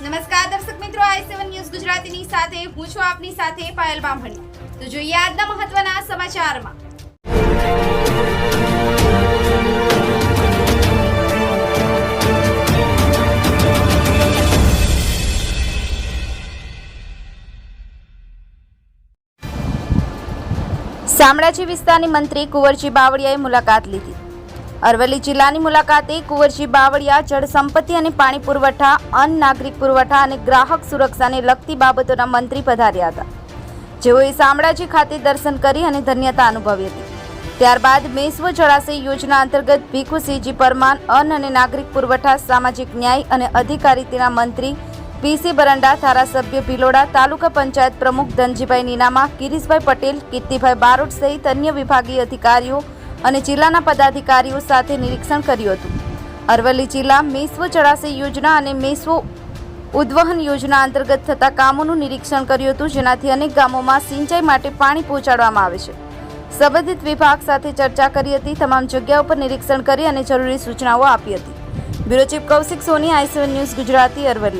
નમસ્કાર, દર્શક મિત્રો, આઈ સેવન ન્યૂઝ ગુજરાતીની સાથે, હું છું આપની સાથે પાયલ બામણી. તો જોઈએ આજના મહત્વના સમાચારમાં. શામળાજી વિસ્તારની મંત્રી કુંવરજી બાવળિયાએ મુલાકાત લીધી. અરવલ્લી જિલ્લાની મુલાકાતે કુંવરજી બાવળિયા, જળ સંપત્તિ અને પાણી પુરવઠા, અન્ન નાગરિક પુરવઠા અને ગ્રાહક સુરક્ષાને લગતી બાબતોના મંત્રી પધાર્યા હતા. જેઓએ શામળાજી ખાતે દર્શન કરી અને ધન્યતા અનુભવી હતી. ત્યારબાદ મેસ્વ જળાશય યોજના અંતર્ગત ભીખુસિંહજી પરમાન અન્ન અને નાગરિક પુરવઠા, સામાજિક ન્યાય અને અધિકારીતાના મંત્રી પીસી બરંડા, ધારાસભ્ય ભિલોડા, તાલુકા પંચાયત પ્રમુખ ધનજીભાઈ નીનામા કિરીશભાઈ પટેલ, કીર્તિભાઈ બારોટ સહિત અન્ય વિભાગીય અધિકારીઓ અને જિલ્લાના પદાધિકારીઓ સાથે નિરીક્ષણ કર્યું હતું. અરવલ્લી જિલ્લા મેસ્વ જળાશય યોજના અને મેસ્વો ઉદ્વહન યોજના અંતર્ગત થતા કામોનું નિરીક્ષણ કર્યું હતું, જેનાથી અનેક ગામોમાં સિંચાઈ માટે પાણી પહોંચાડવામાં આવે છે. સંબંધિત વિભાગ સાથે ચર્ચા કરી હતી, તમામ જગ્યાઓ પર નિરીક્ષણ કરી અને જરૂરી સૂચનાઓ આપી હતી. Bureau chief Kaushik Soni I C one news Gujarati, Aravalli.